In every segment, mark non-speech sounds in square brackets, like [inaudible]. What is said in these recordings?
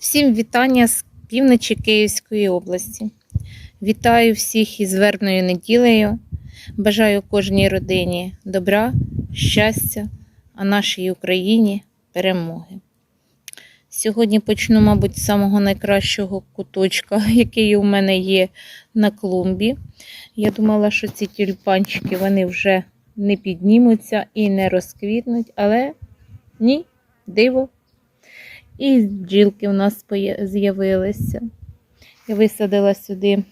Всім вітання з півночі Київської області. Вітаю всіх із вербною неділею. Бажаю кожній родині добра, щастя, а нашій Україні перемоги. Сьогодні почну, мабуть, з самого найкращого куточка, [laughs] який у мене є на клумбі. Я думала, що ці тюльпанчики вони вже не піднімуться і не розквітнуть, але ні, диво. І бджілки у нас з'явилися. Я висадила сюди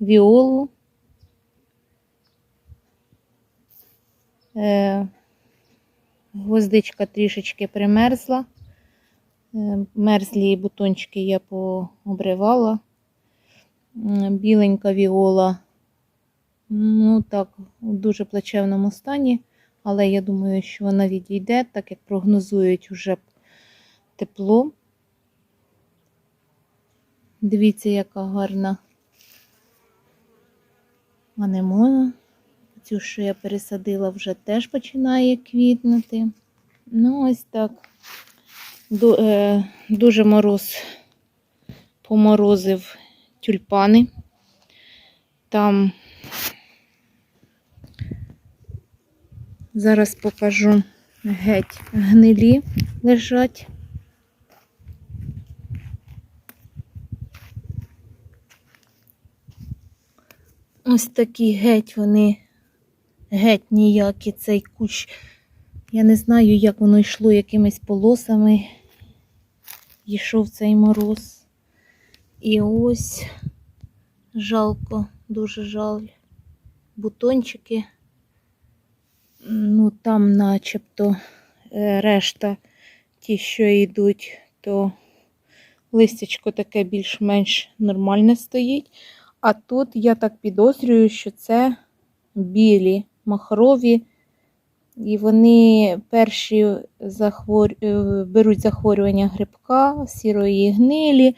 віолу. Е, Гвоздичка трішечки примерзла. Е, Мерзлі бутончики я пообривала. Біленька віола, ну так, в дуже плачевному стані, але я думаю, що вона відійде, так як прогнозують уже тепло. Дивіться, яка гарна анемона. Цю, що я пересадила, вже теж починає квітнути. Ну, ось так. Е, Дуже мороз поморозив тюльпани. Там зараз покажу геть гнилі лежать. Ось такі геть вони, геть ніякі цей кущ. Я не знаю, як воно йшло якимись полосами. Йшов цей мороз. І ось жалко, дуже жаль. Бутончики. Ну, там начебто е, решта, ті, що йдуть, то листячко таке більш-менш нормальне стоїть. А тут я так підозрюю, що це білі махрові, і вони перші захвор... е, беруть захворювання грибка, сірої гнилі,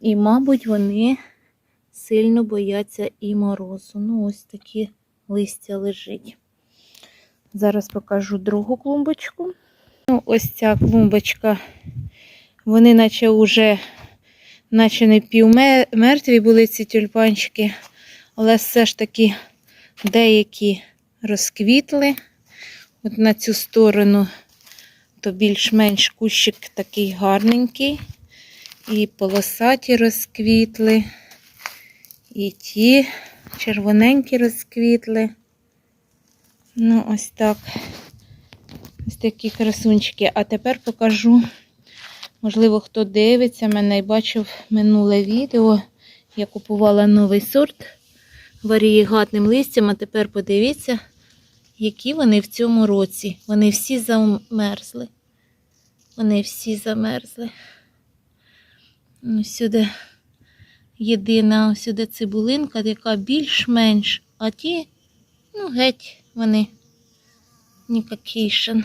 і, мабуть, вони сильно бояться і морозу. Ну, ось такі листя лежить. Зараз покажу другу клумбочку. Ну, ось ця клумбочка, вони наче вже наче не півмертві були ці тюльпанчики, але все ж таки деякі розквітли. От на цю сторону то більш-менш кущик такий гарненький. І полосаті розквітли, і ті червоненькі розквітли. Ну, ось так. Ось такі красунчики. А тепер покажу. Можливо, хто дивиться мене і бачив минуле відео. Я купувала новий сорт варієгатним листям, а тепер подивіться, які вони в цьому році. Вони всі замерзли. Вони всі замерзли. Ну, сюди єдина сюди цибулинка, яка більш-менш, а ті, ну, геть вони нікакішен.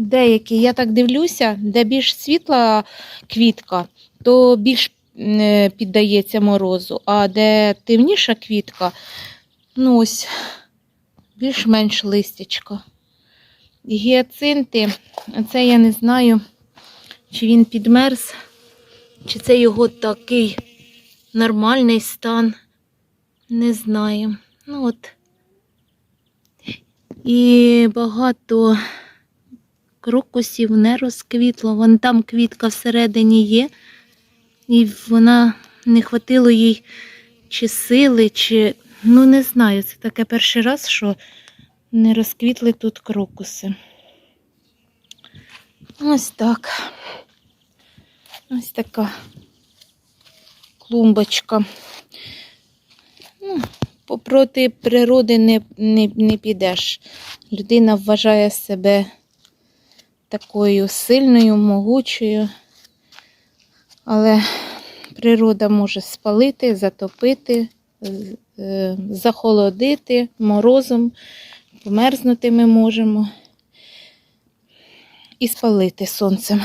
Деякі, я так дивлюся, де більш світла квітка, то більш е, піддається морозу, а де темніша квітка, ну ось більш-менш листячко. Гіацинти, це я не знаю, чи він підмерз, чи це його такий нормальний стан. Не знаю. Ну от. І багато крокусів не розквітло. Вон там квітка всередині є, і вона не хватило їй чи сили, чи. Ну, не знаю, це таке перший раз, що не розквітли тут крокуси. Ось так. Ось така клумбочка. Ну, проти природи не, не, не підеш. Людина вважає себе такою сильною, могучою, але природа може спалити, затопити, е, захолодити морозом, померзнути ми можемо і спалити сонцем.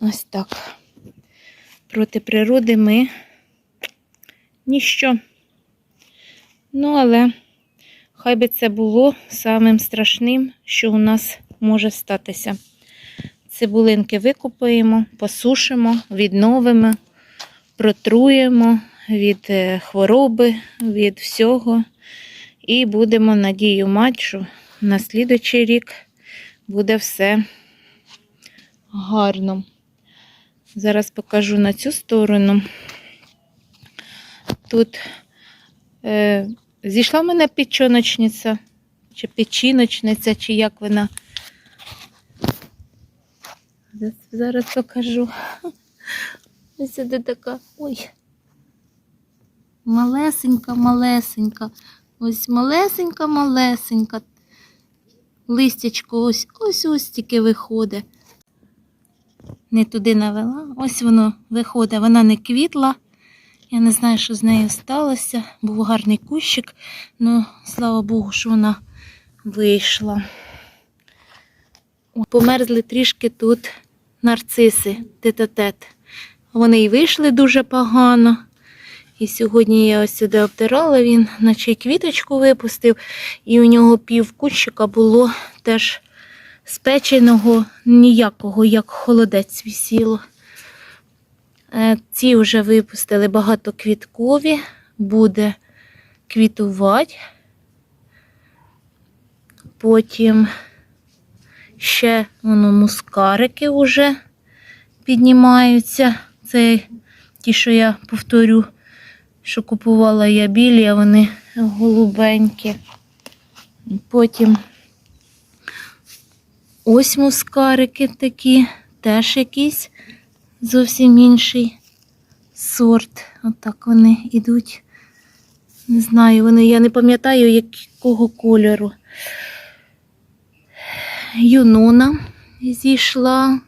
Ось так. Проти природи ми ніщо. Ну, але хай би це було самим страшним, що у нас може статися. Цибулинки викопаємо, посушимо, відновимо, протруємо від е, хвороби, від всього. І будемо надію мати, що на слідуючий рік буде все гарно. Зараз покажу на цю сторону. Тут е, зійшла в мене печіночниця, чи печіночниця, чи як вона. Зараз- покажу. Ось сюди така. Ой. Малесенька, малесенька. Ось малесенька, малесенька. Листячко ось ось ось тільки виходить. Не туди навела. Ось воно виходить. Вона не квітла. Я не знаю, що з нею сталося. Був гарний кущик. Ну, слава Богу, що вона вийшла. Померзли трішки тут нарциси, тет-а-тет. Вони й вийшли дуже погано. І сьогодні я ось сюди обтирала, він наче й квіточку випустив, і у нього пів кущика було теж спеченого, ніякого, як холодець висіло. Е, Ці вже випустили багатоквіткові, буде квітувати. Потім ще воно мускарики вже піднімаються. Це ті, що я повторю, що купувала я білі, а вони голубенькі. Потім ось мускарики такі, теж якийсь зовсім інший сорт. Отак вони йдуть. Не знаю, вони, я не пам'ятаю, якого кольору. Юнона зійшла,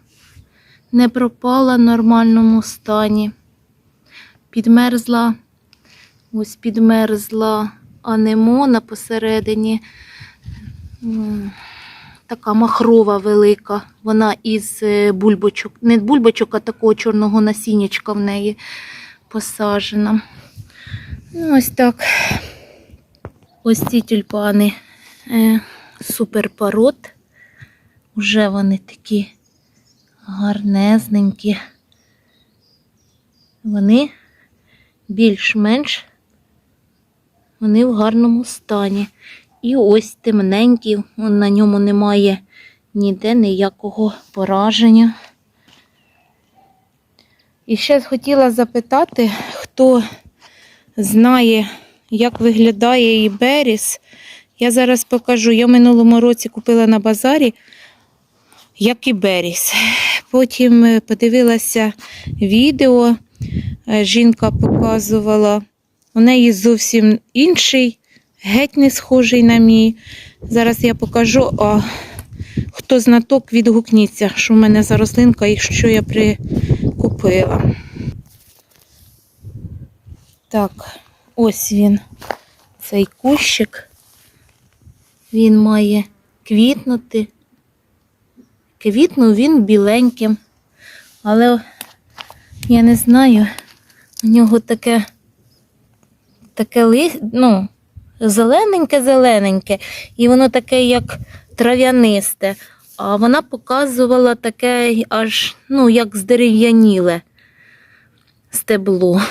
не пропала в нормальному стані. Підмерзла, ось підмерзла анемона посередині. Така махрова велика. Вона із е, бульбочок. Не бульбочок, а такого чорного насіннячка в неї посаджена. Ну, ось так. Ось ці тюльпани е, суперпород. Уже вони такі гарнезненькі. Вони більш-менш вони в гарному стані. І ось темненькі, он на ньому немає ніде ніякого пораження. І ще хотіла запитати, хто знає, як виглядає іберіс. Я зараз покажу. Я в минулому році купила на базарі як іберіс. Потім е, подивилася відео, е, жінка показувала. У неї зовсім інший, геть не схожий на мій. Зараз я покажу, а хто знаток, відгукніться, що в мене за рослинка і що я прикупила. Так, ось він, цей кущик. Він має квітнути. Квітнув він біленьким, але я не знаю, у нього таке, таке ну, зелененьке-зелененьке, і воно таке, як трав'янисте. А вона показувала таке аж, ну, як здерев'яніле стебло.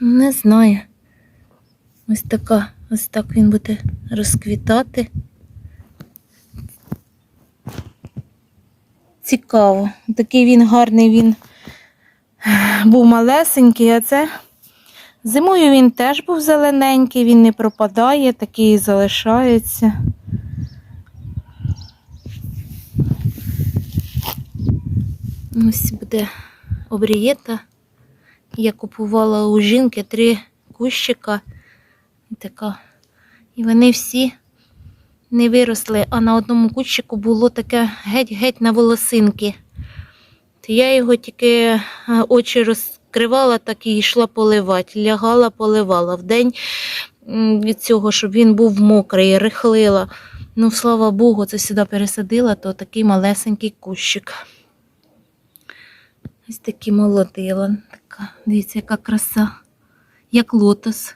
Не знаю. Ось така, ось так він буде розквітати. Цікаво. Такий він гарний, він був малесенький, а це зимою він теж був зелененький, він не пропадає, такий і залишається. Ось буде обрієта. Я купувала у жінки три кущика. І така. І вони всі не виросли, а на одному кущику було таке геть-геть на волосинки. То я його тільки е, очі розкривала, так і йшла поливати. Лягала, поливала вдень від цього, щоб він був мокрий, рихлила. Ну, слава Богу, це сюди пересадила, то такий малесенький кущик. Ось такий молодила. Така, дивіться, яка краса, як лотос.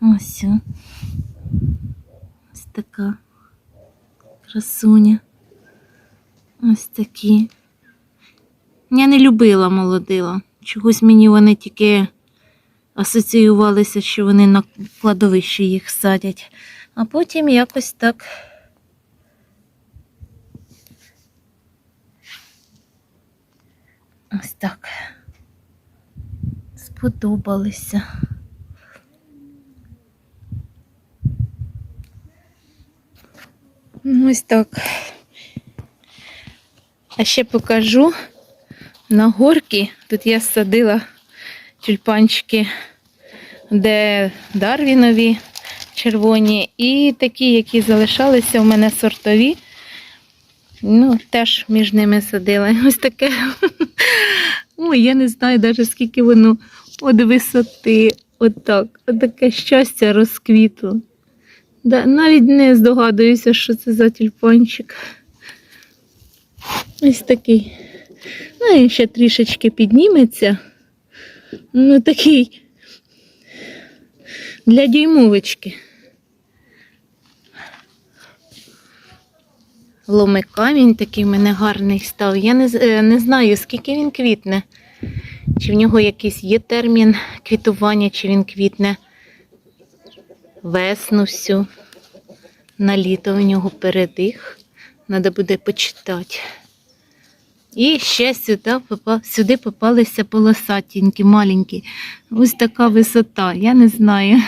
Ось. Така Красуня. Ось такі. Я не любила молодила. Чогось мені вони тільки асоціювалися, що вони на кладовищі їх садять. А потім якось так. Ось так. Сподобалися. Ну, Ось так. А ще покажу на горки. Тут я садила тюльпанчики, де дарвінові червоні, і такі, які залишалися у мене сортові. Ну, теж між ними садила. [laughs] Ось таке. Ой, я не знаю навіть скільки воно від висоти. Отак. Отаке щастя розквітло. Да, навіть не здогадуюся, що це за тюльпанчик. Ось такий. Ну, він ще трішечки підніметься. Ну, такий для дюймовочки. Ломи камінь такий в мене гарний став. Я не, е, не знаю, скільки він квітне. Чи в нього якийсь є термін квітування, чи він квітне весну всю. На літо у нього передих. Треба буде почитати. І ще сюди, сюди попалися полосатенькі, маленькі. Ось така висота, я не знаю.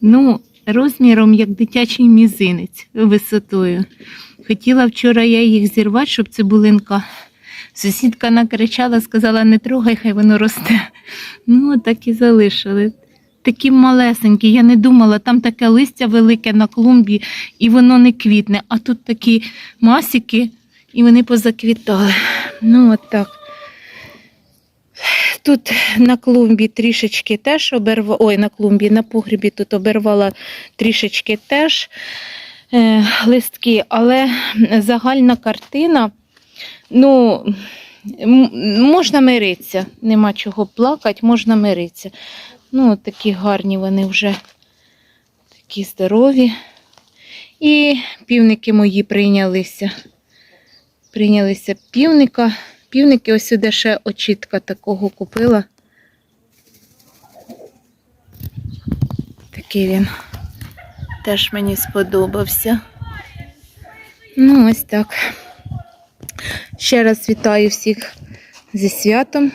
Ну, розміром як дитячий мізинець висотою. Хотіла вчора я їх зірвати, щоб цибулинка. Сусідка накричала, сказала, не трогай, хай воно росте. Ну, так і залишили. Такі малесенькі, я не думала, там таке листя велике на клумбі, і воно не квітне. А тут такі масики, і вони позаквітали. Ну, от так. Тут на клумбі трішечки теж обервала, ой, на клумбі, на погрібі тут обервала трішечки теж е, листки, але загальна картина, ну, можна миритися, нема чого плакати, можна миритися. Ну, от такі гарні вони вже такі здорові. І півники мої прийнялися. Прийнялися півника. Півники ось сюди ще очітка такого купила. Такий він теж мені сподобався. Ну, ось так. Ще раз вітаю всіх зі святом.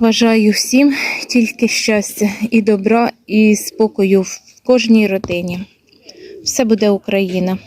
Бажаю всім тільки щастя і добра, і спокою в кожній родині. Все буде Україна.